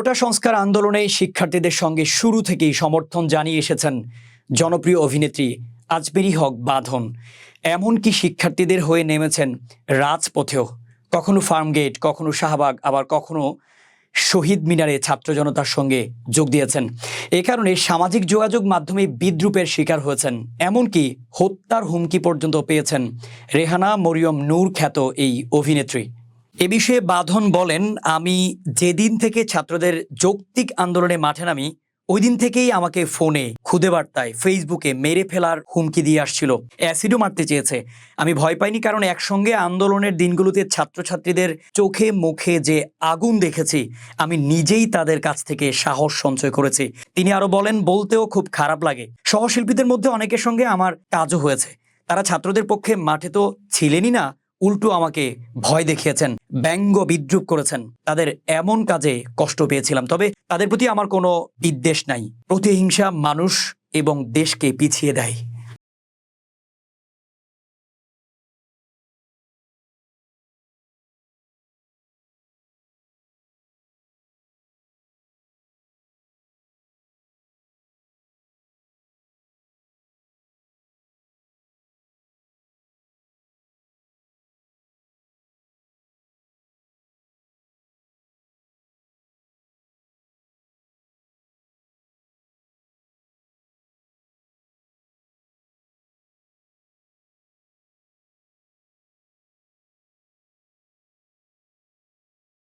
কোটা সংস্কার আন্দোলনে শিক্ষার্থীদের সঙ্গে শুরু থেকেই সমর্থন জানিয়ে এসেছেন জনপ্রিয় অভিনেত্রী আজবেরি হক বাঁধন। এমনকি শিক্ষার্থীদের হয়ে নেমেছেন রাজপথেও। কখনো ফার্মগেট, কখনো শাহবাগ, আবার কখনো শহীদ মিনারে ছাত্র জনতার সঙ্গে যোগ দিয়েছেন। এ কারণে সামাজিক যোগাযোগ মাধ্যমে বিদ্রুপের শিকার হয়েছেন। এমনকি হত্যার হুমকি পর্যন্ত পেয়েছেন রেহানা মরিয়ম নূর খ্যাত এই অভিনেত্রী। এ বিষয়ে বাঁধন বলেন, আমি যেদিন থেকে ছাত্রদের যৌক্তিক আন্দোলনে মাঠে নামি ওই দিন থেকেই আমাকে ফোনে খুদে বার্তায় ফেসবুকে মেরে ফেলার হুমকি দিয়ে আসছিল। অ্যাসিডও মারতে চেয়েছে। আমি ভয় পাইনি কারণ একসঙ্গে আন্দোলনের দিনগুলোতে ছাত্রছাত্রীদের চোখে মুখে যে আগুন দেখেছি, আমি নিজেই তাদের কাছ থেকে সাহস সঞ্চয় করেছি। তিনি আরও বলেন, বলতেও খুব খারাপ লাগে। সহশিল্পীদের মধ্যে অনেকের সঙ্গে আমার কাজও হয়েছে। তারা ছাত্রদের পক্ষে মাঠে তো ছিলেনই না উল্টো আমাকে ভয় দেখিয়েছেন, ব্যঙ্গ বিদ্রুপ করেছেন। তাদের এমন কাজে কষ্ট পেয়েছিলাম, তবে তাদের প্রতি আমার কোনো বিদ্বেষ নাই। প্রতিহিংসা মানুষ এবং দেশকে পিছিয়ে দেয়।